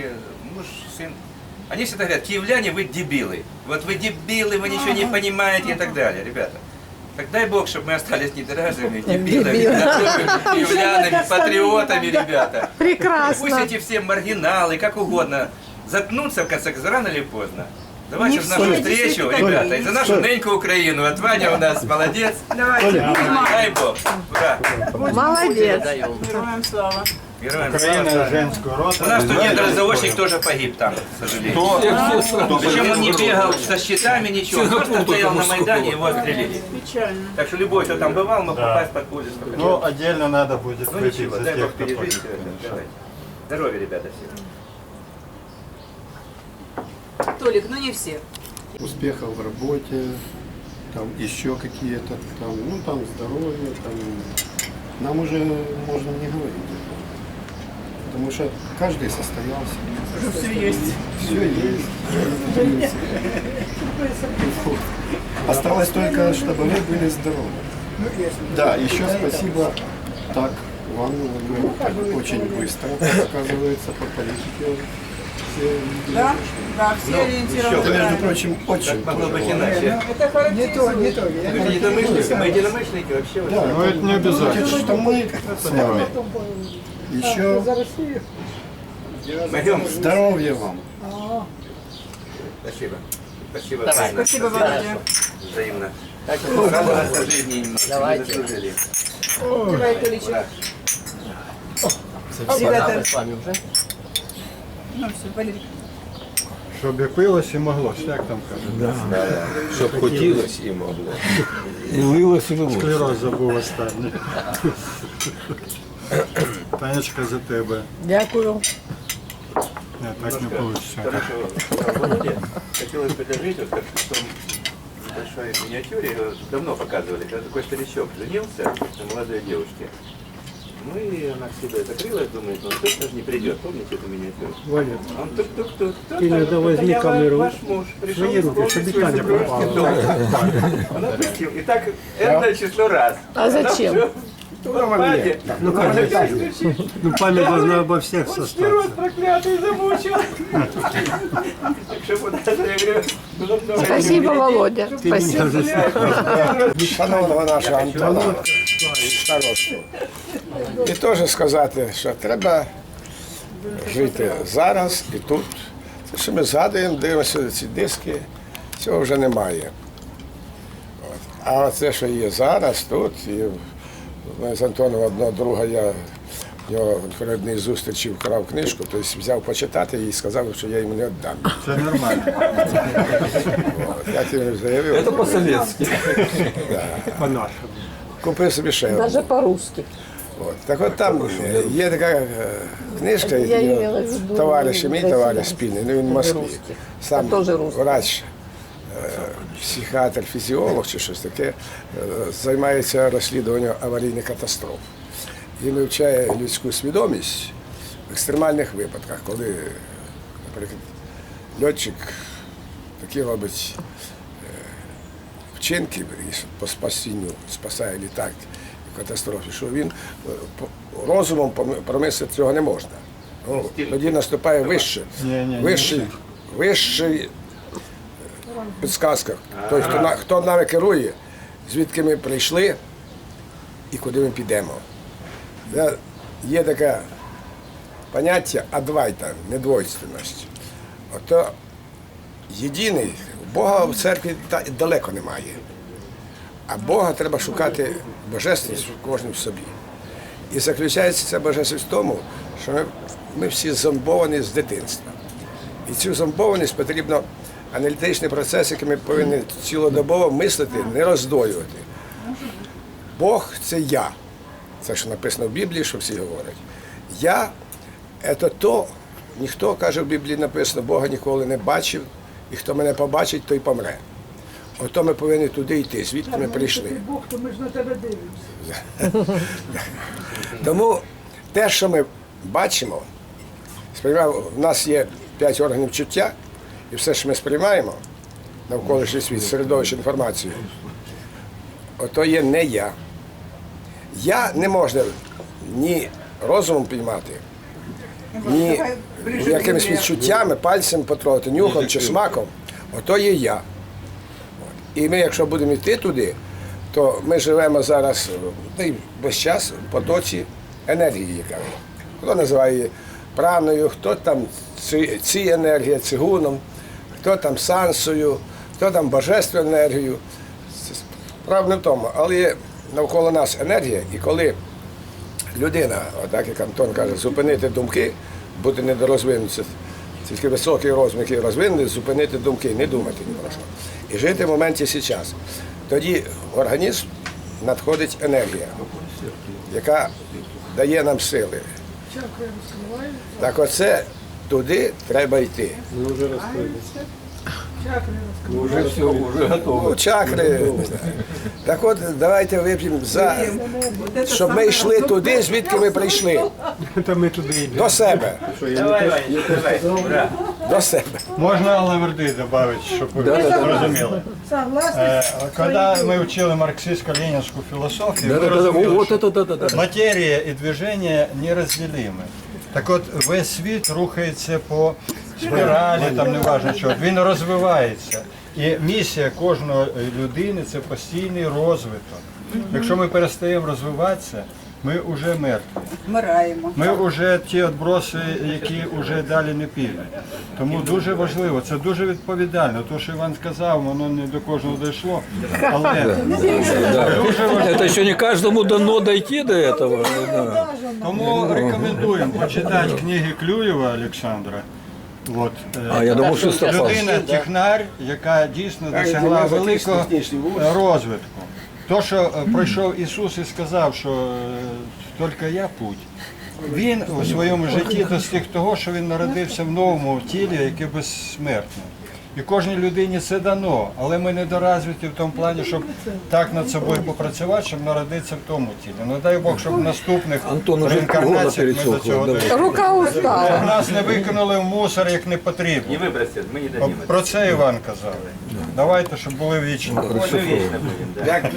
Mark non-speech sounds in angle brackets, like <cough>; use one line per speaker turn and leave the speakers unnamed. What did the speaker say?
бабушки, муж, сын. Они всегда говорят, киевляне, вы дебилы. Вот вы дебилы, вы ничего не понимаете и так далее, ребята. Так дай Бог, чтобы мы остались недоражими, дебилами, киевлянами, патриотами, ребята. Пусть
Прекрасно.
эти все маргиналы, как угодно, заткнутся, в конце концов, рано или поздно. Давайте
Не
в нашу встречу, ребята, и за нашу неньку Украину. Вот Ваня у нас молодец.
Давайте,
Дай Бог. Ура.
Молодец.
героям слава.
Героям
Украина женскую роту.
У нас тут недоразводчик тоже погиб там, к сожалению. Причем он не бегал со щитами, ничего. Он просто стоял на Майдане, его застрелили.
Печально.
Так что любой, кто там бывал, мог попасть под пулю.
Ну, отдельно надо будет
Ну
выпить
ничего,
за
дай
тех,
Бог
кто погиб.
все. Давайте. Здоровья, ребята, всем.
Толик, ну не все.
успехов в работе, там еще какие-то, там, ну там здоровье, там, нам уже можно не говорить. Потому что каждый состоялся.
Все есть.
Все есть. Осталось только, чтобы вы были здоровы. Да, еще спасибо так вам, вы так очень быстро, оказывается, по политике.
Да? Да, все
Это,
ориентированы.
между прочим, очень
могло быть иначе?
Это характеризует.
Мы же единомышленники, мы единомышленники вообще.
Да,
Ну, это не обязательно.
Что мы с вами. Еще
Пойдем.
здоровья вам.
Спасибо. Спасибо. взаимно.
Спасибо, Володя.
Взаимно. Радоваться жизни немножко. Давайте. Заслужили.
Давай, Толичек.
Ура.
Ребята. Ну все, Валерий.
Щоб і пилось і могло, як там кажуть.
Щоб хотілося і могло.
І лилось і лилось.
Склероз забув останній. <laughs> Танечка за тебе.
Дякую.
Ні, так не вийде.
Хорошо. Володя, хотелось предложить, вот как в том небольшой миниатюре, его давно показывали, когда такой старичок женился на молодой девушке. Ну и она к себе закрылась, думает, ну точно же не придет, помните эту миниатюру?
Валя,
Он тук-тук-тук, кто
иногда
там?
возьми
Это я
камеру
ваш муж, пришел
свои руки,
исполнить
чтобы
свой
Таня
супружеский
попала.
долг. Она пустила. И так энное число раз.
А зачем?
Она всё в подпаде.
Ну как же так? Ну память должна обо всех
Вот
состояться.
склероз проклятый замучил. Так что вот это, я говорю, было много
Спасибо, Володя. Спасибо.
шановного нашого Антона старосту. І теж сказати, що треба жити зараз і тут. Те, що ми згадуємо, дивимося на ці диски, цього вже немає. От. А це, що є зараз, тут, і ми з Антоном одного друга я в нього одній зустрічі вкрав книжку, тобто взяв почитати і сказав, що я йому не віддам.
Це нормально.
Я йому заявив,
Это по-советски. По-нашему.
купив собі ще.
Даже по-русски.
От. Так от там е, є така е, книжка, товариш, мій товариш спільний, ну він в Москві. Сам врач, психіатр, фізіолог чи щось таке, е, займається розслідуванням аварійних катастроф. Він вивчає людську свідомість в екстремальних випадках, коли, наприклад, льотчик такі робить е, вчинки і по спасінню спасає літак в катастрофі, що він е, розумом промислити цього не можна. Ну, тоді наступає вище, вищий, вищий е, підсказка. Тобто, хто, хто нами керує, звідки ми прийшли і куди ми підемо. Є таке поняття адвайта, недвойственність. Ото єдиний, Бога в церкві далеко немає. А Бога треба шукати божественність кожному в собі. І заключається ця божественність в тому, що ми, ми всі зомбовані з дитинства. І цю зомбованість потрібно аналітичний процес, який ми повинні цілодобово мислити, не роздоювати. Бог це я. Це що написано в Біблії, що всі говорять. Я це то, ніхто каже в Біблії написано, Бога ніколи не бачив, і хто мене побачить, той помре. Ото ми повинні туди йти, звідки ми прийшли.
Бог, то ми ж на тебе дивимося.
Тому те, що ми бачимо, в нас є п'ять органів чуття, і все, що ми сприймаємо, навколишній світ, середовище інформацію, ото є не я. Я не можна ні розумом піймати, ні якимись відчуттями, пальцем потрогати, нюхом чи смаком, ото є я. І ми, якщо будемо йти туди, то ми живемо зараз та й весь час в потоці енергії, яка. Хто називає її праною, хто там ці енергія, цигуном, хто там сансою, хто там божественною енергією. Це Справа не в тому, але є навколо нас енергія, і коли людина, отак як Антон каже, зупинити думки, бути недорозвинутися, тільки високий розум, який розвинений, зупинити думки, не думати ні про що. І жити в моменті зараз. Тоді в організм надходить енергія, яка дає нам сили. Так оце туди треба йти.
Ну, Вже все, вже готово.
Ну, чакри. Так от давайте вип'ємо за щоб ми йшли туди, звідки ми прийшли.
Та ми туди йдемо.
До себе.
Давай, Ваня, давай.
До себе.
Можна алаверди додати, щоб ви зрозуміли. Е, Коли ми вчили марксистсько-ленінську філософію, ми розуміли, що матерія і движення нерозділимі. Так от весь світ рухається по спіралі, там не важно що, він розвивається. І місія кожної людини це постійний розвиток. Якщо ми перестаємо розвиватися, ми вже мертві.
Вмираємо.
Ми вже ті відброси, які вже далі не підуть. Тому дуже важливо, це дуже відповідально. То, що Іван сказав, воно не до кожного дійшло. Але дуже важливо.
Это еще не каждому дано дойти до этого. Да.
Тому рекомендуємо почитати книги Клюєва Олександра. От, е,
А я думав, що
людина технар, яка дійсно досягла великого розвитку. То, що е, пройшов Ісус і сказав, що е, тільки я путь. Він у своєму житті достиг того, що він народився в новому тілі, яке безсмертне. І кожній людині це дано, але ми недоразвиті в тому плані, щоб так над собою попрацювати, щоб народитися в тому тілі. Ну дай Бог, щоб в наступних
Антон уже горло
реінкарнаціях ми до
пересохло,
цього
давай.
дійшли.
Рука устала.
Нас не викинули в мусор, як не
Не
потрібно.
выбросят, мы не дадим это.
Про це Іван казав. Давайте, щоб були вічні.
Мы вечно будем, да.
Як